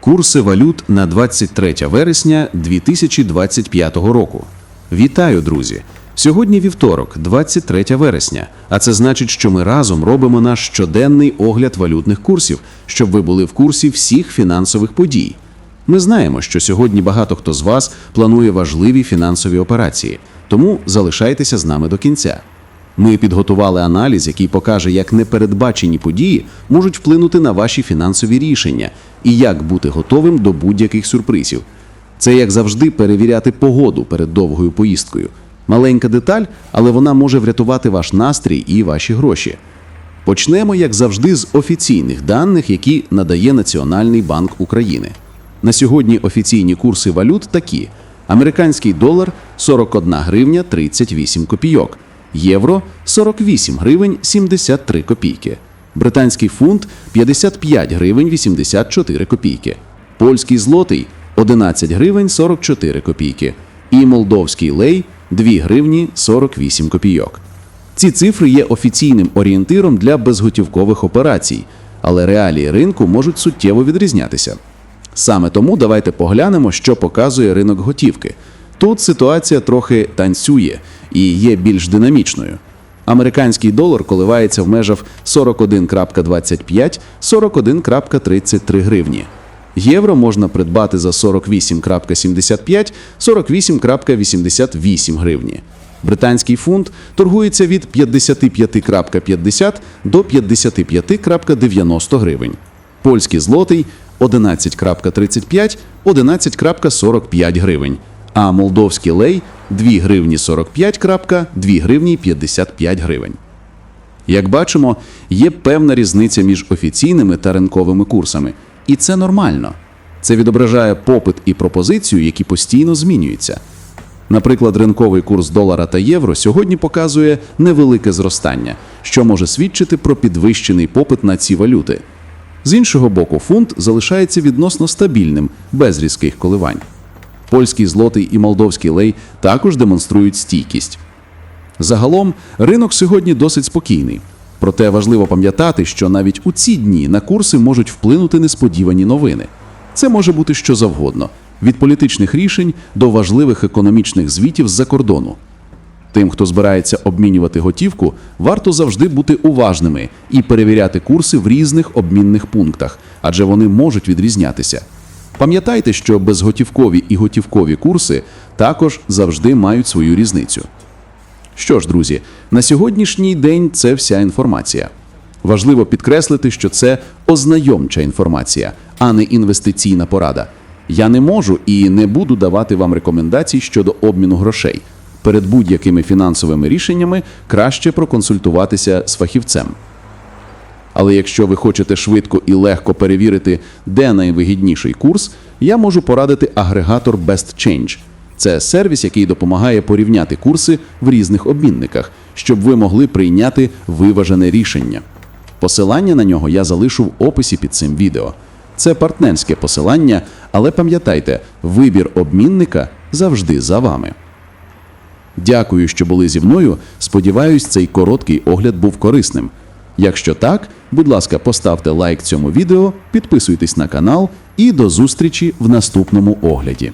Курси валют на 23 вересня 2025 року. Вітаю, друзі! Сьогодні вівторок, 23 вересня, а це значить, що ми разом робимо наш щоденний огляд валютних курсів, щоб ви були в курсі всіх фінансових подій. Ми знаємо, що сьогодні багато хто з вас планує важливі фінансові операції, тому залишайтеся з нами до кінця. Ми підготували аналіз, який покаже, як непередбачені події можуть вплинути на ваші фінансові рішення і як бути готовим до будь-яких сюрпризів. Це як завжди перевіряти погоду перед довгою поїздкою. Маленька деталь, але вона може врятувати ваш настрій і ваші гроші. Почнемо, як завжди, з офіційних даних, які надає Національний банк України. На сьогодні офіційні курси валют такі: американський долар 41 гривня 38 копійок, євро 48 гривень 73 копійки, британський фунт 55 гривень 84 копійки, польський злотий 11 гривень 44 копійки і молдовський лей 2 гривні 48 копійок. Ці цифри є офіційним орієнтиром для безготівкових операцій, але реалії ринку можуть суттєво відрізнятися. Саме тому давайте поглянемо, що показує ринок готівки. Тут ситуація трохи танцює і є більш динамічною. Американський долар коливається в межах 41.25-41.33 гривні. Євро можна придбати за 48.75 48.88 гривні. Британський фунт торгується від 55.50 до 55.90 гривень. Польський злотий 11.35 11.45 гривень. А молдовський лей 2 гривні 45 крапка, 2 гривні 55 гривень. Як бачимо, є певна різниця між офіційними та ринковими курсами, і це нормально. Це відображає попит і пропозицію, які постійно змінюються. Наприклад, ринковий курс долара та євро сьогодні показує невелике зростання, що може свідчити про підвищений попит на ці валюти. З іншого боку, фунт залишається відносно стабільним, без різких коливань. Польський злотий і молдовський лей також демонструють стійкість. Загалом ринок сьогодні досить спокійний. Проте важливо пам'ятати, що навіть у ці дні на курси можуть вплинути несподівані новини. Це може бути що завгодно від політичних рішень до важливих економічних звітів з-за кордону. Тим, хто збирається обмінювати готівку, варто завжди бути уважними і перевіряти курси в різних обмінних пунктах, адже вони можуть відрізнятися. Пам'ятайте, що безготівкові і готівкові курси також завжди мають свою різницю. Що ж, друзі, на сьогоднішній день це вся інформація. Важливо підкреслити, що це ознайомча інформація, а не інвестиційна порада. Я не можу і не буду давати вам рекомендацій щодо обміну грошей. Перед будь-якими фінансовими рішеннями краще проконсультуватися з фахівцем. Але якщо ви хочете швидко і легко перевірити, де найвигідніший курс, я можу порадити агрегатор BestChange. Це сервіс, який допомагає порівняти курси в різних обмінниках, щоб ви могли прийняти виважене рішення. Посилання на нього я залишу в описі під цим відео. Це партнерське посилання, але пам'ятайте, вибір обмінника завжди за вами. Дякую, що були зі мною. Сподіваюсь, цей короткий огляд був корисним. Якщо так, будь ласка, поставте лайк цьому відео, підписуйтесь на канал і до зустрічі в наступному огляді.